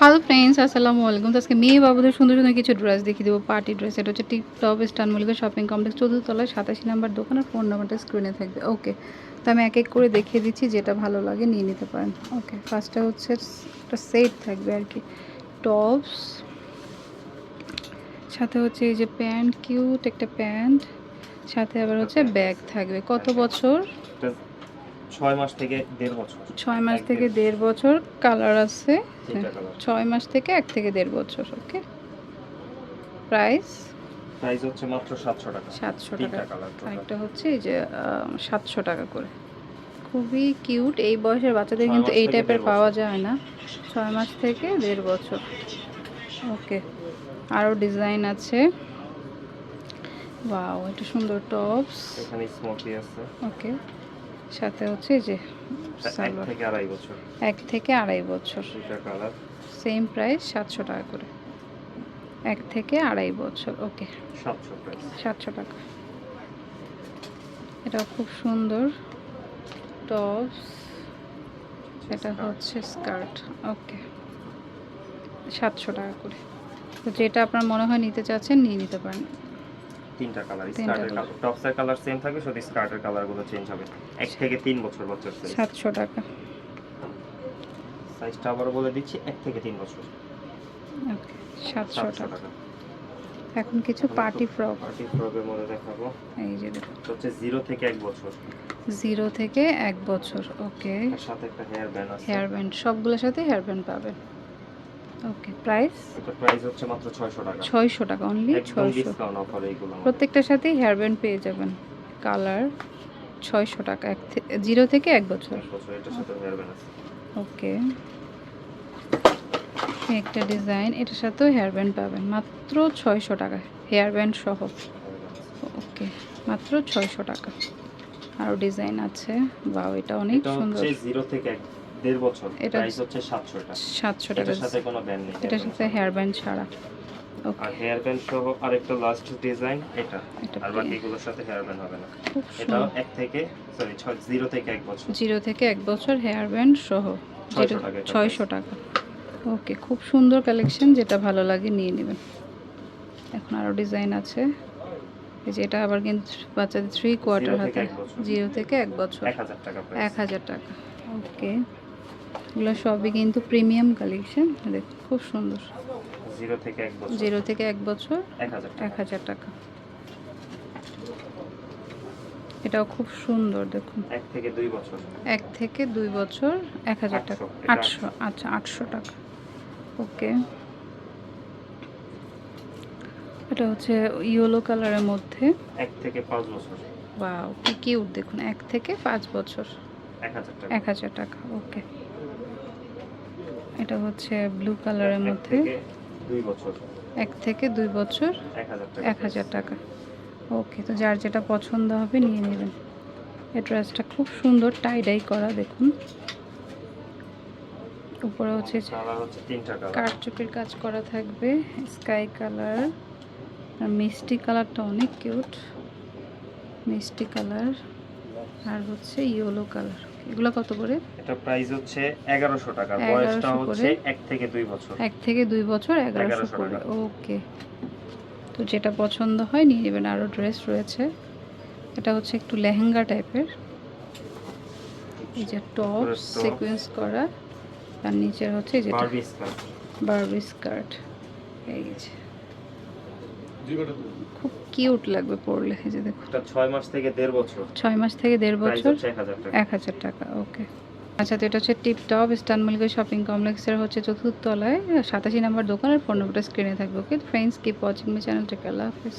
Hello friends আসসালামু আলাইকুম আজকে মেয়ে বাবুদের সুন্দর সুন্দর কিছু ড্রেস দেখিয়ে দেবো। পার্টি ড্রেস এটা হচ্ছে tip top Stan Mallika shopping complex চতুর্থ তলায় সাতাশি নাম্বার দোকান আর ফোন নাম্বারটা স্ক্রিনে থাকবে। ওকে তো আমি এক এক করে দেখিয়ে দিচ্ছি, যেটা ভালো লাগে নিয়ে নিতে পারেন। ওকে ফার্স্টটা হচ্ছে একটা সেট থাকবে আর কি। টপস সাথে হচ্ছে এই যে প্যান্ট কিউট একটা প্যান্ট সাথে আবার হচ্ছে ব্যাগ থাকবে। কত বছর? ছয় মাস থেকে দেড় বছর। ছয় মাস থেকে দেড়- বছর কালার আছে। ছয় মাস থেকে এক থেকে দেড় বছর ওকে? প্রাইস? প্রাইস হচ্ছে মাত্র সাতশো টাকা। সাতশো টাকা। আরেকটা হচ্ছে এই যে সাতশো টাকা করে। খুবই কিউট। এই বয়সের বাচ্চাদের কিন্তু এই টাইপের পাওয়া যায় না। ছয় মাস থেকে দেড় বছর। ওকে। আরও ডিজাইন আছে। ওয়াও এটা সুন্দর টপস। এখানে স্মোকি আছে। ওকে। সাথে হচ্ছে যে এক থেকে আড়াই বছর। সেম প্রাইস সাতশো টাকা করে। এক থেকে আড়াই বছর ওকে। সাতশো টাকা। এটা খুব সুন্দর। টপস। এটা হচ্ছে স্কার্ট ওকে। সাতশো টাকা করে। তো যেটা আপনার মনে হয় নিতে চাচ্ছেন নিয়ে নিতে পারেন। তিনটা কালার স্কার্টের। কালার টপসের কালার সেম থাকবে শুধু স্কার্টের কালারগুলো চেঞ্জ হবে। এক থেকে তিন বছর বাচ্চার সাইজ সাতশো টাকা। সাইজটা আবার বলে দিচ্ছি এক থেকে তিন বছর। ওকে সাতশো টাকা। এখন কিছু পার্টি ফ্রক পার্টি ফ্রকের মধ্যে দেখাবো। এই যে এটা হচ্ছে জিরো থেকে এক বছর। জিরো থেকে এক বছর ওকে। সাথে একটা হেয়ার ব্যান্ড আছে। হেয়ার ব্যান্ড সবগুলোর সাথে হেয়ার ব্যান্ড পাবেন ওকে প্রাইস এটা প্রাইস হচ্ছে মাত্র ছয়শো টাকা। ছয়শো টাকা অনলি একদম ছয়শো। ডিসকাউন্ট অফার এইগুলো আমাদের। প্রত্যেকটার সাথেই হেয়ার ব্যান্ড পেয়ে যাবেন। কালার ছয়শো টাকা এক জিরো থেকে এক বছর। এটার সাথে হেয়ার ব্যান্ড আছে। ওকে। একটা ডিজাইন এটার সাথেও হেয়ার ব্যান্ড পাবেন। মাত্র ছয়শো টাকা হেয়ার ব্যান্ড সহ। ওকে মাত্র ছয়শো টাকা। আরও ডিজাইন আছে। বাও এটা অনেক সুন্দর। জিরো থেকে এক দেড় বছর প্রাইস হচ্ছে সাতশো টাকা সাতশো টাকা এটার সাথে কোনো ব্যান্ড নেই। এটার সাথে হেয়ার ব্যান্ড ছাড়া। আর হেয়ার ব্যান্ড সহ আরেকটা লাস্ট ডিজাইন এটা। আর বাকিগুলোর সাথে হেয়ার ব্যান্ড হবে না। থেকে সরি জিরো থেকে এক বছর। জিরো থেকে এক বছর হেয়ার ব্যান্ড সহ 600 টাকা ছয়শো টাকা। ওকে খুব সুন্দর কালেকশন যেটা ভালো লাগে নিয়ে নেবেন। এখন আরও ডিজাইন আছে। এই যে এটা আবার কিন্তু বাচ্চাদের থ্রি কোয়ার্টার হাতে। জিরো থেকে এক বছর। এক হাজার টাকা ওকে এগুলো সবই কিন্তু প্রিমিয়াম কালেকশন। দেখুন খুব সুন্দর। জিরো থেকে এক বছর। জিরো থেকে এক বছর। এক হাজার টাকা। এটাও খুব সুন্দর দেখুন। এক থেকে দুই বছর। এক থেকে দুই বছর এক হাজার টাকা। আটশো, আচ্ছা আটশো টাকা। ওকে। এটা হচ্ছে ইয়েলো কালারের মধ্যে। এক থেকে পাঁচ বছর। বা কি কিউট দেখুন। এক থেকে পাঁচ বছর। এক হাজার টাকা ওকে। এটা হচ্ছে ব্লু কালারের মধ্যে। দুই বছর। এক থেকে দুই বছর এক হাজার টাকা। ওকে তো যার যেটা পছন্দ হবে নিয়ে নেবেন। এই ড্রেসটা খুব সুন্দর টাইডাই করা দেখুন। উপরে হচ্ছে কারচুপির কাজ করা থাকবে স্কাই কালার আর মিষ্টি কালারটা অনেক কিউট মিষ্টি কালার আর হচ্ছে ইয়েলো কালার এগুলো কত করে? এটা প্রাইস হচ্ছে এগারোশো টাকা বয়সটা হচ্ছে করে। এক থেকে দুই বছর। এক থেকে দুই বছর এগারোশো 1100 করে ওকে। তো যেটা পছন্দ হয় নিয়ে নেবেন। আরও ড্রেস রয়েছে। এটা হচ্ছে একটু লেহেঙ্গা টাইপের এই যে টপ সিকোয়েন্স করা। আর নিচের হচ্ছে যেটা বারবি স্কার্ট বারবি স্কার্ট এই যে। খুব কিউট লাগবে পড়লে এই যে দেখো। এটা 6 মাস থেকে 1.5 বছর। 6 মাস থেকে দেড় প্রাইস বছর? হচ্ছে এক হাজার টাকা। ওকে। আচ্ছা তো এটা হচ্ছে tip top Stan Mallika shopping কমপ্লেক্সের হচ্ছে চতুর্থ তলায় সাতাশি নাম্বার দোকান আর ফোন নম্বরটা স্ক্রিনে থাকবে okay. Friends keep watching my channel take Allah Hafiz.